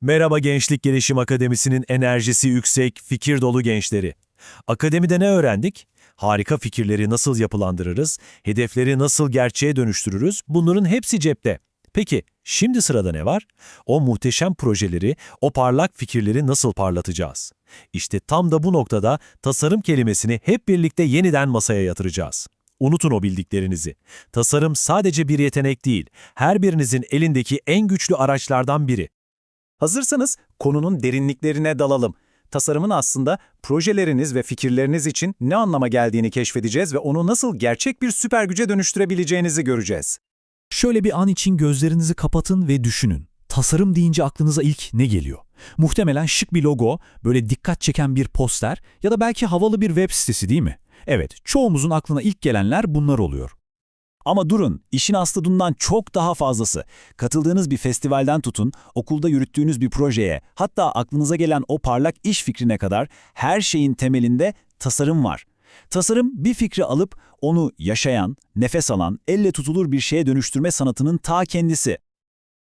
Merhaba Gençlik Gelişim Akademisi'nin enerjisi yüksek, fikir dolu gençleri. Akademide ne öğrendik? Harika fikirleri nasıl yapılandırırız, hedefleri nasıl gerçeğe dönüştürürüz, bunların hepsi cepte. Peki, şimdi sırada ne var? O muhteşem projeleri, o parlak fikirleri nasıl parlatacağız? İşte tam da bu noktada tasarım kelimesini hep birlikte yeniden masaya yatıracağız. Unutun o bildiklerinizi. Tasarım sadece bir yetenek değil, her birinizin elindeki en güçlü araçlardan biri. Hazırsanız konunun derinliklerine dalalım. Tasarımın aslında projeleriniz ve fikirleriniz için ne anlama geldiğini keşfedeceğiz ve onu nasıl gerçek bir süper güce dönüştürebileceğinizi göreceğiz. Şöyle bir an için gözlerinizi kapatın ve düşünün. Tasarım deyince aklınıza ilk ne geliyor? Muhtemelen şık bir logo, böyle dikkat çeken bir poster ya da belki havalı bir web sitesi değil mi? Evet, çoğumuzun aklına ilk gelenler bunlar oluyor. Ama durun, işin aslı bundan çok daha fazlası. Katıldığınız bir festivalden tutun, okulda yürüttüğünüz bir projeye, hatta aklınıza gelen o parlak iş fikrine kadar her şeyin temelinde tasarım var. Tasarım bir fikri alıp onu yaşayan, nefes alan, elle tutulur bir şeye dönüştürme sanatının ta kendisi.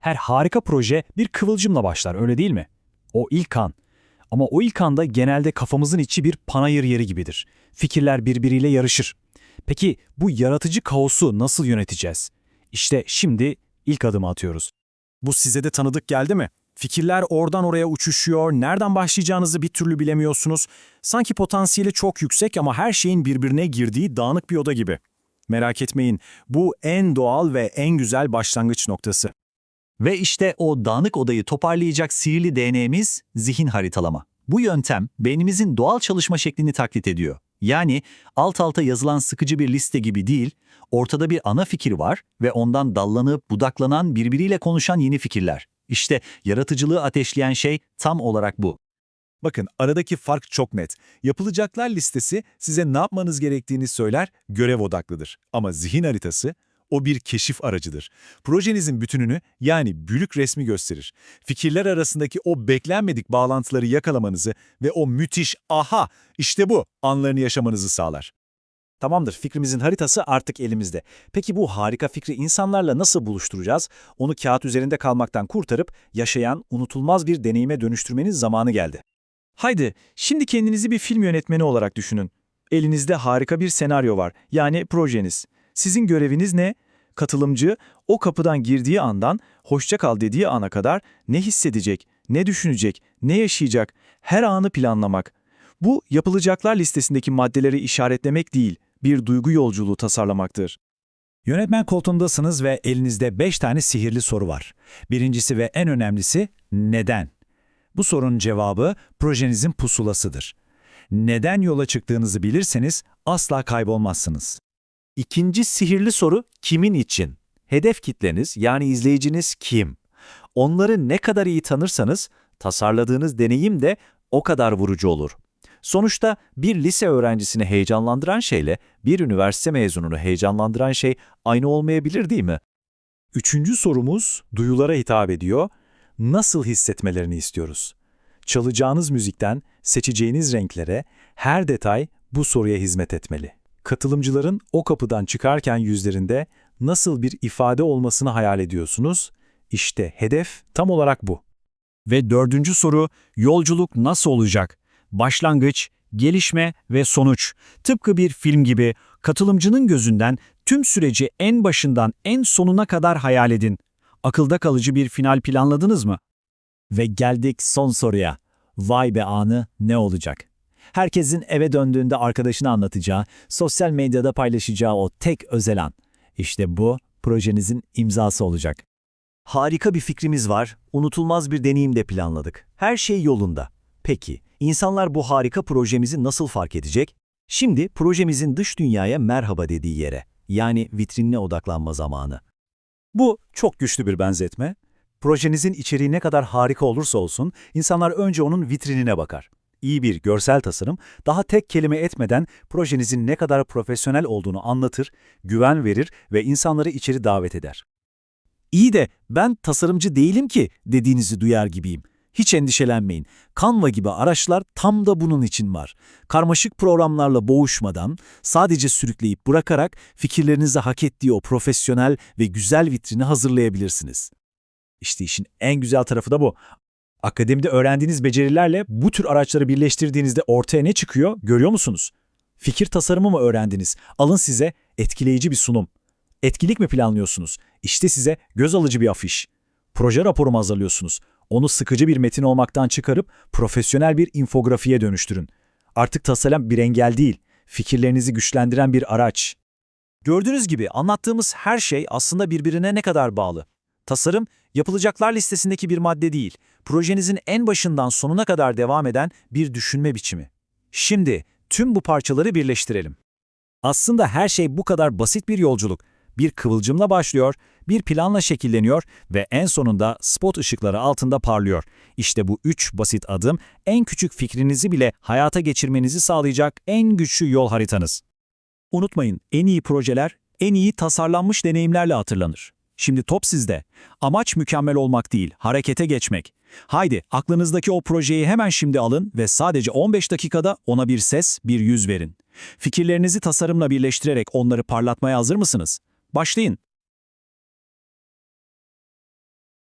Her harika proje bir kıvılcımla başlar öyle değil mi? O ilk an. Ama o ilk anda genelde kafamızın içi bir panayır yeri gibidir. Fikirler birbiriyle yarışır. Peki bu yaratıcı kaosu nasıl yöneteceğiz? İşte şimdi ilk adımı atıyoruz. Bu size de tanıdık geldi mi? Fikirler oradan oraya uçuşuyor, nereden başlayacağınızı bir türlü bilemiyorsunuz. Sanki potansiyeli çok yüksek ama her şeyin birbirine girdiği dağınık bir oda gibi. Merak etmeyin, bu en doğal ve en güzel başlangıç noktası. Ve işte o dağınık odayı toparlayacak sihirli DNA'miz zihin haritalama. Bu yöntem beynimizin doğal çalışma şeklini taklit ediyor. Yani alt alta yazılan sıkıcı bir liste gibi değil, ortada bir ana fikir var ve ondan dallanıp budaklanan birbiriyle konuşan yeni fikirler. İşte yaratıcılığı ateşleyen şey tam olarak bu. Bakın aradaki fark çok net. Yapılacaklar listesi size ne yapmanız gerektiğini söyler, görev odaklıdır. Ama zihin haritası o bir keşif aracıdır. Projenizin bütününü yani bülük resmi gösterir. Fikirler arasındaki o beklenmedik bağlantıları yakalamanızı ve o müthiş aha işte bu anlarını yaşamanızı sağlar. Tamamdır, fikrimizin haritası artık elimizde. Peki bu harika fikri insanlarla nasıl buluşturacağız? Onu kağıt üzerinde kalmaktan kurtarıp yaşayan, unutulmaz bir deneyime dönüştürmenin zamanı geldi. Haydi, şimdi kendinizi bir film yönetmeni olarak düşünün. Elinizde harika bir senaryo var, yani projeniz. Sizin göreviniz ne? Katılımcı, o kapıdan girdiği andan hoşça kal dediği ana kadar ne hissedecek, ne düşünecek, ne yaşayacak, her anı planlamak. Bu, yapılacaklar listesindeki maddeleri işaretlemek değil, bir duygu yolculuğu tasarlamaktır. Yönetmen koltuğundasınız ve elinizde 5 tane sihirli soru var. Birincisi ve en önemlisi neden? Bu sorunun cevabı projenizin pusulasıdır. Neden yola çıktığınızı bilirseniz asla kaybolmazsınız. İkinci sihirli soru kimin için? Hedef kitleniz yani izleyiciniz kim? Onları ne kadar iyi tanırsanız tasarladığınız deneyim de o kadar vurucu olur. Sonuçta bir lise öğrencisini heyecanlandıran şeyle bir üniversite mezununu heyecanlandıran şey aynı olmayabilir değil mi? Üçüncü sorumuz duyulara hitap ediyor. Nasıl hissetmelerini istiyoruz? Çalacağınız müzikten seçeceğiniz renklere her detay bu soruya hizmet etmeli. Katılımcıların o kapıdan çıkarken yüzlerinde nasıl bir ifade olmasını hayal ediyorsunuz? İşte hedef tam olarak bu. Ve dördüncü soru, yolculuk nasıl olacak? Başlangıç, gelişme ve sonuç. Tıpkı bir film gibi katılımcının gözünden tüm süreci en başından en sonuna kadar hayal edin. Akılda kalıcı bir final planladınız mı? Ve geldik son soruya. Vay be anı ne olacak? Herkesin eve döndüğünde arkadaşına anlatacağı, sosyal medyada paylaşacağı o tek özel an. İşte bu projenizin imzası olacak. Harika bir fikrimiz var, unutulmaz bir deneyim de planladık. Her şey yolunda. Peki, insanlar bu harika projemizi nasıl fark edecek? Şimdi projemizin dış dünyaya merhaba dediği yere, yani vitrinine odaklanma zamanı. Bu çok güçlü bir benzetme. Projenizin içeriği ne kadar harika olursa olsun, insanlar önce onun vitrinine bakar. İyi bir görsel tasarım, daha tek kelime etmeden projenizin ne kadar profesyonel olduğunu anlatır, güven verir ve insanları içeri davet eder. İyi de ben tasarımcı değilim ki dediğinizi duyar gibiyim. Hiç endişelenmeyin. Canva gibi araçlar tam da bunun için var. Karmaşık programlarla boğuşmadan, sadece sürükleyip bırakarak fikirlerinizi hak ettiği o profesyonel ve güzel vitrini hazırlayabilirsiniz. İşte işin en güzel tarafı da bu. Akademide öğrendiğiniz becerilerle bu tür araçları birleştirdiğinizde ortaya ne çıkıyor görüyor musunuz? Fikir tasarımı mı öğrendiniz? Alın size etkileyici bir sunum. Etkilik mi planlıyorsunuz? İşte size göz alıcı bir afiş. Proje raporu mu hazırlıyorsunuz? Onu sıkıcı bir metin olmaktan çıkarıp profesyonel bir infografiye dönüştürün. Artık tasarım bir engel değil, fikirlerinizi güçlendiren bir araç. Gördüğünüz gibi anlattığımız her şey aslında birbirine ne kadar bağlı. Tasarım, yapılacaklar listesindeki bir madde değil, projenizin en başından sonuna kadar devam eden bir düşünme biçimi. Şimdi tüm bu parçaları birleştirelim. Aslında her şey bu kadar basit bir yolculuk. Bir kıvılcımla başlıyor, bir planla şekilleniyor ve en sonunda spot ışıkları altında parlıyor. İşte bu üç basit adım en küçük fikrinizi bile hayata geçirmenizi sağlayacak en güçlü yol haritanız. Unutmayın, en iyi projeler, en iyi tasarlanmış deneyimlerle hatırlanır. Şimdi top sizde. Amaç mükemmel olmak değil, harekete geçmek. Haydi, aklınızdaki o projeyi hemen şimdi alın ve sadece 15 dakikada ona bir ses, bir yüz verin. Fikirlerinizi tasarımla birleştirerek onları parlatmaya hazır mısınız? Başlayın.